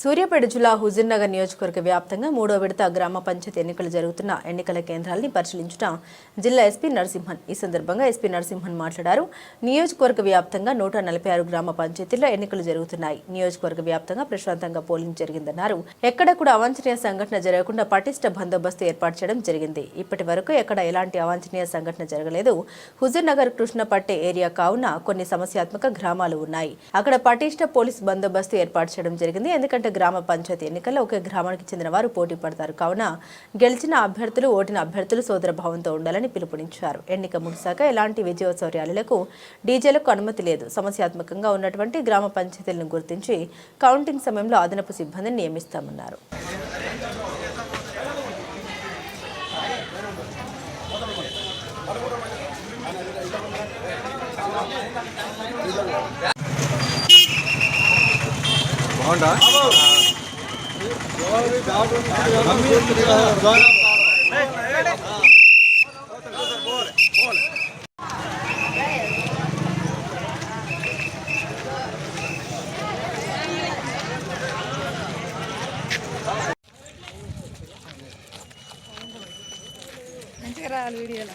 సూర్యాపేట జిల్లా హుజూర్నగర్ నియోజకవర్గ వ్యాప్తంగా మూడో విడత గ్రామ పంచాయతీ ఎన్నికలు జరుగుతున్న ఎన్నికల కేంద్రాల్ని పరిశీలించుట జిల్లా ఎస్పీ నరసింహన్. ఈ సందర్భంగా ఎస్పీ నరసింహన్ మాట్లాడారు. నియోజకవర్గ వ్యాప్తంగా నూట నలభై ఆరు గ్రామ పంచాయతీల్లో ఎన్నికలు జరుగుతున్నాయి. నియోజకవర్గ వ్యాప్తంగా ప్రశాంతంగా పోలింగ్ జరిగిందన్నారు. ఎక్కడ కూడా అవాంఛనీయ సంఘటన జరగకుండా పటిష్ట బందోబస్తు ఏర్పాటు చేయడం జరిగింది. ఇప్పటి వరకు ఎక్కడ ఎలాంటి అవాంఛనీయ సంఘటన జరగలేదు. హుజూర్నగర్ కృష్ణపట్టే ఏరియా కావున కొన్ని సమస్యాత్మక గ్రామాలు ఉన్నాయి. అక్కడ పటిష్ట పోలీస్ బందోబస్తు ఏర్పాటు చేయడం జరిగింది. ఎందుకంటే గ్రామ పంచాయతీ ఎన్నికల్లో ఒకే గ్రామానికి చెందిన వారు పోటీ పడతారు. కావున గెలిచిన అభ్యర్థులు ఓటిన అభ్యర్థులు సోదర భావంతో ఉండాలని పిలుపునిచ్చారు. ఎన్నిక ముగిశాక ఎలాంటి విజయోత్సవ డీజేలకు అనుమతి లేదు. సమస్యాత్మకంగా ఉన్నటువంటి గ్రామ పంచాయతీలను గుర్తించి కౌంటింగ్ సమయంలో అదనపు సిబ్బందిని నియమిస్తామన్నారు. అవునా మంచిగా రావాలి వీడియోలో.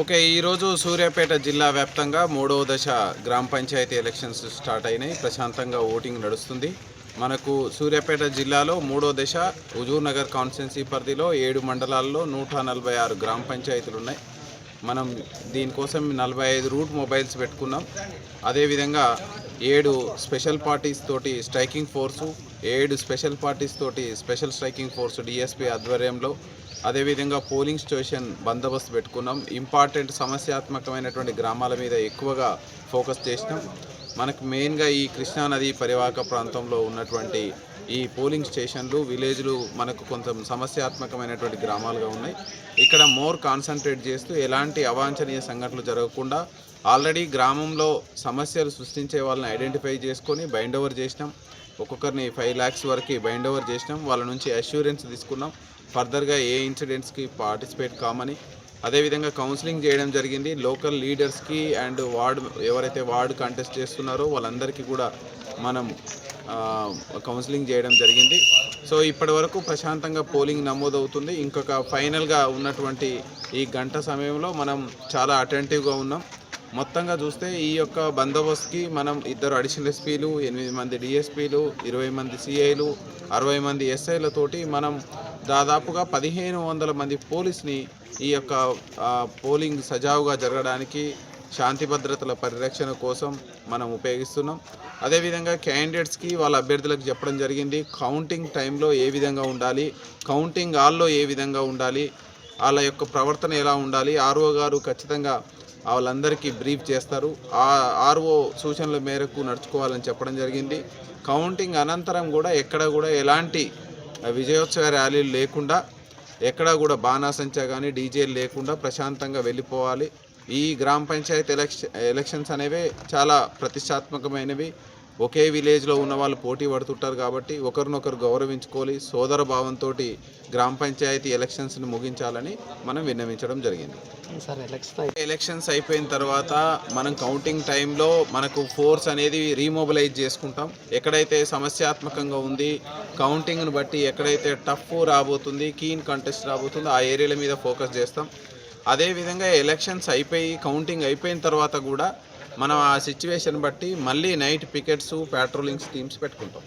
ఓకే ఈరోజు సూర్యాపేట జిల్లా వ్యాప్తంగా మూడవ దశ గ్రామ పంచాయతీ ఎలక్షన్స్ స్టార్ట్ అయినాయి. ప్రశాంతంగా ఓటింగ్ నడుస్తుంది. మనకు సూర్యాపేట జిల్లాలో మూడో దశ హుజూర్నగర్ కాన్స్టిట్యున్సీ పరిధిలో ఏడు మండలాల్లో నూట నలభై ఆరు గ్రామ పంచాయతీలు ఉన్నాయి. మనం దీనికోసం నలభై ఐదు రూట్ మొబైల్స్ పెట్టుకున్నాం. అదేవిధంగా ఏడు స్పెషల్ పార్టీస్ తోటి స్ట్రైకింగ్ ఫోర్సు ఏడు స్పెషల్ పార్టీస్ తోటి స్పెషల్ స్ట్రైకింగ్ ఫోర్స్ డిఎస్పీ ఆధ్వర్యంలో. అదేవిధంగా పోలింగ్ స్టేషన్ బందోబస్తు పెట్టుకున్నాం. ఇంపార్టెంట్ సమస్యాత్మకమైనటువంటి గ్రామాల మీద ఎక్కువగా ఫోకస్ చేసినాం. మనకు మెయిన్గా ఈ కృష్ణానది పరివాహక ప్రాంతంలో ఉన్నటువంటి ఈ పోలింగ్ స్టేషన్లు విలేజ్లు మనకు కొంచెం సమస్యాత్మకమైనటువంటి గ్రామాలుగా ఉన్నాయి. ఇక్కడ మోర్ కాన్సన్ట్రేట్ చేస్తూ ఎలాంటి అవాంఛనీయ సంఘటనలు జరగకుండా ఆల్రెడీ గ్రామంలో సమస్యలు సృష్టించే వాళ్ళని ఐడెంటిఫై చేసుకొని బైండ్ ఓవర్ చేసినాం. ఒక్కొక్కరిని ఫైవ్ ల్యాక్స్ వరకు బైండ్ ఓవర్ చేసినాం. వాళ్ళ నుంచి అష్యూరెన్స్ తీసుకున్నాం. ఫర్దర్గా ఏ ఇన్సిడెంట్స్కి పార్టిసిపేట్ కామని. అదేవిధంగా కౌన్సిలింగ్ చేయడం జరిగింది. లోకల్ లీడర్స్కి అండ్ వార్డ్ ఎవరైతే వార్డ్ కంటెస్ట్ చేస్తున్నారో వాళ్ళందరికీ కూడా మనం కౌన్సిలింగ్ చేయడం జరిగింది. సో ఇప్పటి వరకు ప్రశాంతంగా పోలింగ్ నమోదవుతుంది. ఇంకొక ఫైనల్గా ఉన్నటువంటి ఈ గంట సమయంలో మనం చాలా అటెంటివ్గా ఉన్నాం. మొత్తంగా చూస్తే ఈ యొక్క బందోబస్తుకి మనం ఇద్దరు అడిషనల్ ఎస్పీలు ఎనిమిది మంది డిఎస్పీలు ఇరవై మంది సిఐలు అరవై మంది ఎస్ఐలతోటి మనం దాదాపుగా పదిహేను వందల మంది పోలీస్ని ఈ యొక్క పోలింగ్ సజావుగా జరగడానికి శాంతి భద్రతల పరిరక్షణ కోసం మనం ఉపయోగిస్తున్నాం. అదేవిధంగా క్యాండిడేట్స్కి వాళ్ళ అభ్యర్థులకు చెప్పడం జరిగింది. కౌంటింగ్ టైంలో ఏ విధంగా ఉండాలి? కౌంటింగ్ హాల్లో ఏ విధంగా ఉండాలి? వాళ్ళ యొక్క ప్రవర్తన ఎలా ఉండాలి? ఆర్ఓ గారు ఖచ్చితంగా వాళ్ళందరికీ బ్రీఫ్ చేస్తారు. ఆ ఆర్ఓ సూచనల మేరకు నడుచుకోవాలని చెప్పడం జరిగింది. కౌంటింగ్ అనంతరం కూడా ఎక్కడ కూడా ఎలాంటి విజయోత్సవ ర్యాలీలు లేకుండా ఎక్కడా కూడా బాణాసంచా కానీ డీజేలు లేకుండా ప్రశాంతంగా వెళ్ళిపోవాలి. ఈ గ్రామ పంచాయతీ ఎలక్షన్ ఎలక్షన్స్ అనేవి చాలా ప్రతిష్టాత్మకమైనవి. ఒకే విలేజ్లో ఉన్న వాళ్ళు పోటీ పడుతుంటారు కాబట్టి ఒకరినొకరు గౌరవించుకోవాలి. సోదర భావంతో గ్రామ పంచాయతీ ఎలక్షన్స్ని ముగించాలని మనం విన్నవించడం జరిగింది. ఎలక్షన్స్ అయిపోయిన తర్వాత మనం కౌంటింగ్ టైంలో మనకు ఫోర్స్ అనేది రీమొబిలైజ్ చేసుకుంటాం. ఎక్కడైతే సమస్యాత్మకంగా ఉంది కౌంటింగ్ను బట్టి ఎక్కడైతే టఫ్ రాబోతుంది కీన్ కంటెస్ట్ రాబోతుందో ఆ ఏరియాల మీద ఫోకస్ చేస్తాం. అదేవిధంగా ఎలక్షన్స్ అయిపోయి కౌంటింగ్ అయిపోయిన తర్వాత కూడా మనం ఆ సిచ్యువేషన్ బట్టి మళ్ళీ నైట్ పికెట్స్ పెట్రోలింగ్ టీమ్స్ పెట్టుకుంటాం.